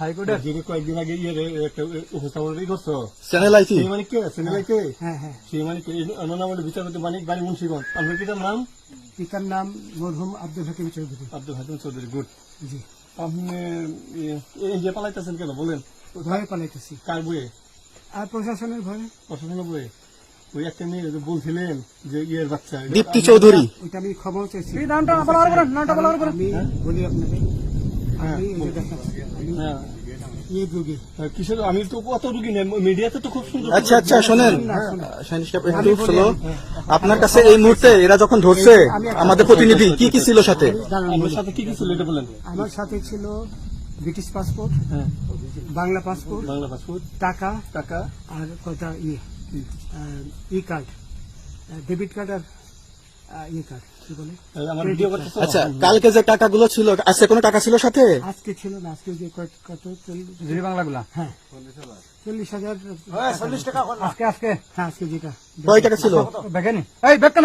হাইকোর্টের যিনি কয়েকদিন আগে ইয়ে একটা উপস্থাপন করছ। চ্যানেল আইছি সেই মানিক কে? চ্যানেল আইছে হ্যাঁ হ্যাঁ সেই মানিক এই ওনার বিচারপতি মানিক বাড়ি মুন্সিগঞ্জ। আপনার পিতার নাম? পিতার নাম মরহুম আব্দুল হাকিম চৌধুরী। আব্দুল হাকিম চৌধুরী গুড। জি। আপনি পালাইতেছেন কেন? বলেন। ভয়ে পালাইতেছি। কার বইয়ে? আর প্রশাসনের ভয়ে। প্রশাসনের বইয়ে? ওই একটা মেয়ে বলছিলেন যে ইয়ের বাচ্চা। দীপ্তি চৌধুরী। ওইটা আমি চাইছি। আমি বলি আপনাকে আমি হ্যাঁ আমি তো কত রুগী নেই মিডিয়াতে তো খুব সুন্দর আচ্ছা আচ্ছা শোনেন। আপনার কাছে এই মুহূর্তে এরা যখন ধরছে আমাদের প্রতিনিধি কি কি ছিল সাথে? সাথে কি কি ছিল এটা বলেন। আমার সাথে ছিল ব্রিটিশ পাসপোর্ট হ্যাঁ। বাংলা পাসপোর্ট বাংলা পাসপোর্ট টাকা টাকা। আর কয়টা ইয়ে ই কার্ড ডেবিট কার্ড আর ই কার্ড কি বলে? এই আমার ভিডিও করতেছো? আচ্ছা কালকে যে টাকাগুলো ছিল আজকে কোনো টাকা ছিল সাথে? আজকে ছিল না আজকে যে কত- কত চল্লিশ বাংলাগুলা? হ্যাঁ। চল্লিশ হাজার। চল্লিশ টাকা আজকে আজকে। হ্যাঁ আজকে যেটা। কয় টাকা ছিল? দেখেনি। এই বেকান